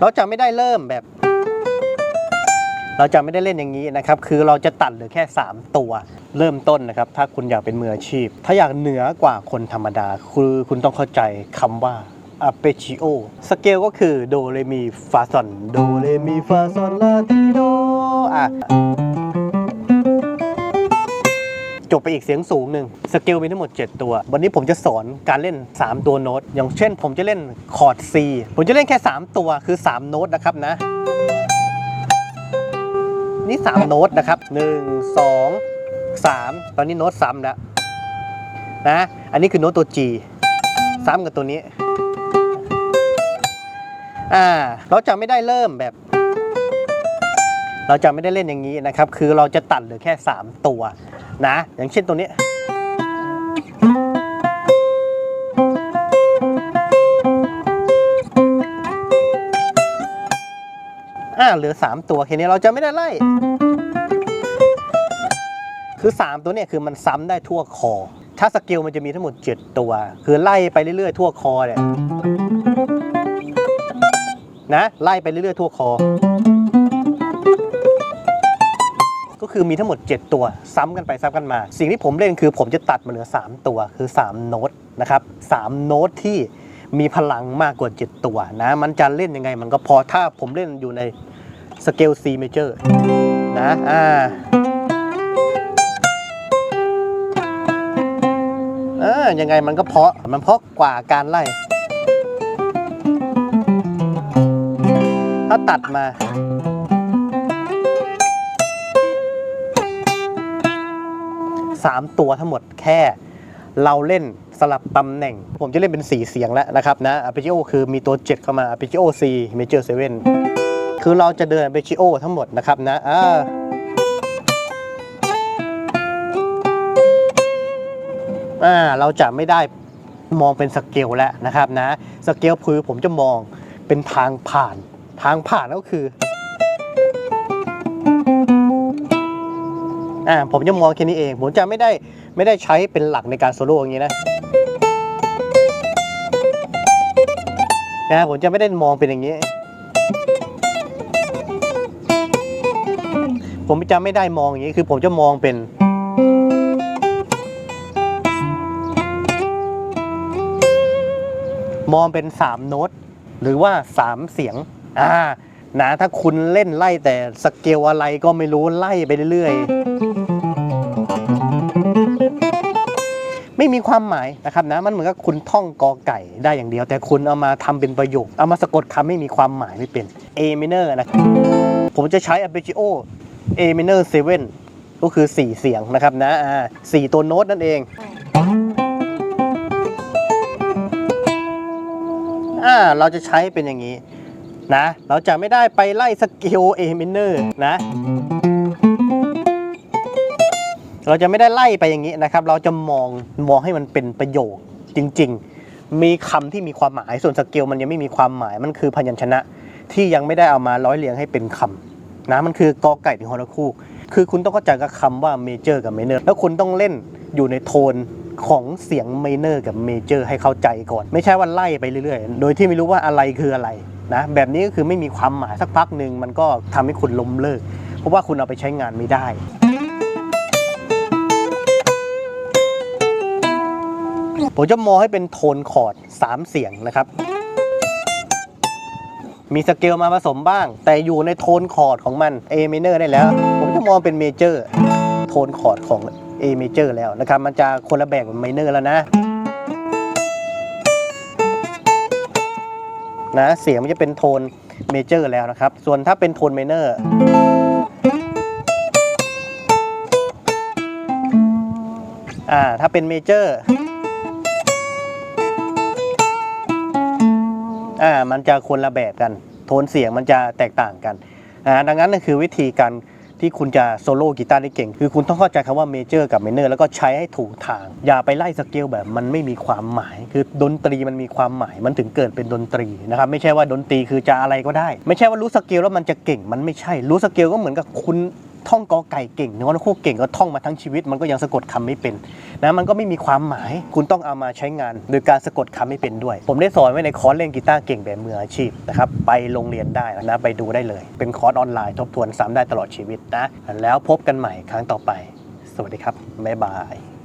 เราจะไม่ได้เริ่มแบบ เราจะไม่ได้เล่นอย่างนี้นะครับ คือเราจะตัดเหลือแค่ 3 ตัว เริ่มต้นนะครับ ถ้าคุณอยากเป็นมืออาชีพ ถ้าอยากเหนือกว่าคนธรรมดา คือคุณต้องเข้าใจคำว่า a p p e g g i o สเกลก็คือโดเรมีฟาซอนโดเรมีฟาซอนลาติโดอะ บไปอีกเสียงสูงหนึ่งสเกลมีทั้งหมด 7 ตัว วันนี้ผมจะสอนการเล่น 3 ตัวโน้ต อย่างเช่น ผมจะเล่นคอร์ด C ผมจะเล่นแค่ 3 ตัวคือ 3 โน้ตนะครับนะ นี่ 3 โน้ตนะครับ 1 2 3 ตอนนี้โน้ตซ้ำแล้วนะ อันนี้คือโน้ตตัว G ซ้ำกับตัวนี้ อ่า เราจะไม่ได้เริ่มแบบเราจะไม่ได้เล่นอย่างนี้นะครับ คือเราจะตัดเหลือแค่ 3 ตัว นะ อย่างเช่นตัวนี้อ่าเหลือ 3 ตัวแค่นี้เราจะไม่ได้ไล่ คือ 3 ตัวเนี่ยคือมันซ้ำได้ทั่วคอ ถ้าสเกลมันจะมีทั้งหมด 7 ตัว คือไล่ไปเรื่อยๆ ทั่วคอเนี่ยนะ ไล่ไปเรื่อยๆ ทั่วคอ คือมีทั้งหมด 7 ตัว ซ้ำกันไปซ้ำกันมา สิ่งที่ผมเล่นคือผมจะตัดมาเหลือ 3 ตัวคือ 3 โน้ตนะครับ3โน้ตที่มีพลังมากกว่า 7 ตัวนะ มันจะเล่นยังไงมันก็พอถ้าผมเล่นอยู่ในสเกล C major นะอ่าเออยังไงมันก็เพาะมันเพาะกว่าการไล่ ถ้าตัดมา 3 ตัวทั้งหมดแค่ เราเล่นสลับตำแหน่ง ผมจะเล่นเป็น 4 เสียงแล้วนะครับนะ arpeggio คือมีตัว 7 เข้ามา arpeggio C major 7 คือเราจะเดิน arpeggio ทั้งหมดนะครับนะอ่าอ่าเราจะไม่ได้มองเป็นสเกลแล้วนะครับนะ สเกลคือผมจะมองเป็นทางผ่านทางผ่านก็คือ อ่าผมจะมองแค่นี้เอง ผมจะไม่ได้ไม่ได้ใช้เป็นหลักในการโซโล่อย่างนี้นะนะผมจะไม่ได้มองเป็นอย่างนี้ ผมจะไม่ได้มองอย่างนี้คือผมจะมองเป็นมองเป็น 3 โน้ต หรือว่า 3 เสียง อ่า นะถ้าคุณเล่นไล่แต่สเกลอะไรก็ไม่รู้ไล่ไปเรื่อยไม่มีความหมายนะครับนะมันเหมือนกับคุณท่องกอไก่ได้อย่างเดียว แต่คุณเอามาทำเป็นประโยค เอามาสะกดคำไม่มีความหมายไม่เป็น A minor นะผมจะใช้ arpeggio A minor 7 ก็คือ 4 เสียงนะครับนะสี่ตัวโน้ตนั่นเองอ่าเราจะใช้เป็นอย่างนี้ นะ เราจะไม่ได้ไปไล่สเกล A minor นะ เราจะไม่ได้ไล่ไปอย่างนี้นะครับ เราจะมองมองให้มันเป็นประโยคจริง ๆ มีคำที่มีความหมายส่วนสเกลมันยังไม่มีความหมายมันคือพยัญชนะที่ยังไม่ได้เอามาร้อยเรียงให้เป็นคำนะมันคือกอไก่ถึงฮอลคู่ คือคุณต้องเข้าใจกับคำว่าเมเจอร์กับเมเนอร์แล้วคุณต้องเล่นอยู่ในโทน ของเสียงเมเนอร์กับเมเจอร์ให้เข้าใจก่อน ไม่ใช่ว่าไล่ไปเรื่อยๆ โดยที่ไม่รู้ว่าอะไรคืออะไรนะแบบนี้ก็คือไม่มีความหมายสักพักหนึ่งมันก็ทำให้คุณล้มเลิก เพราะว่าคุณเอาไปใช้งานไม่ได้ผมจะมองให้เป็นโทนคอร์ด 3 เสียงนะครับ มีสเกลมาผสมบ้าง แต่อยู่ในโทนคอร์ดของมัน A minor ได้แล้ว ผมจะมองเป็นเมเจอร์ โทนคอร์ดของ A major แล้วนะครับ มันจะคนละแบบกับ minor แล้วนะ นะ เสียงมันจะเป็นโทนเมเจอร์แล้วนะครับ ส่วนถ้าเป็นโทน minor อ่าถ้าเป็นเมเจอร์อ่ามันจะคนละแบบกัน โทนเสียงมันจะแตกต่างกันอ่าดังนั้นนั่คือวิธีการ ที่คุณจะโซโล่กีตาร์ได้เก่ง คือคุณต้องเข้าใจคำว่าเมเจอร์กับเมเนอร์แล้วก็ใช้ให้ถูกทาง อย่าไปไล่สเกลแบบมันไม่มีความหมาย คือดนตรีมันมีความหมายมันถึงเกิดเป็นดนตรีนะครับไม่ใช่ว่าดนตรีคือจะอะไรก็ได้ ไม่ใช่ว่ารู้สเกลแล้วมันจะเก่งมันไม่ใช่รู้สเกลก็เหมือนกับคุณ ท่องกอไก่เก่งนวลคู่เก่งก็ท่องมาทั้งชีวิต มันก็ยังสะกดคำไม่เป็นนะมันก็ไม่มีความหมาย คุณต้องเอามาใช้งาน โดยการสะกดคำไม่เป็นด้วย ผมได้สอนไว้ในคอร์สเล่นกีตาร์เก่งแบบมืออาชีพนะครับไปโรงเรียนได้นะไปดูได้เลย เป็นคอร์สออนไลน์ทบทวนซ้ำได้ตลอดชีวิตนะแล้วพบกันใหม่ครั้งต่อไป สวัสดีครับบ๊ายบาย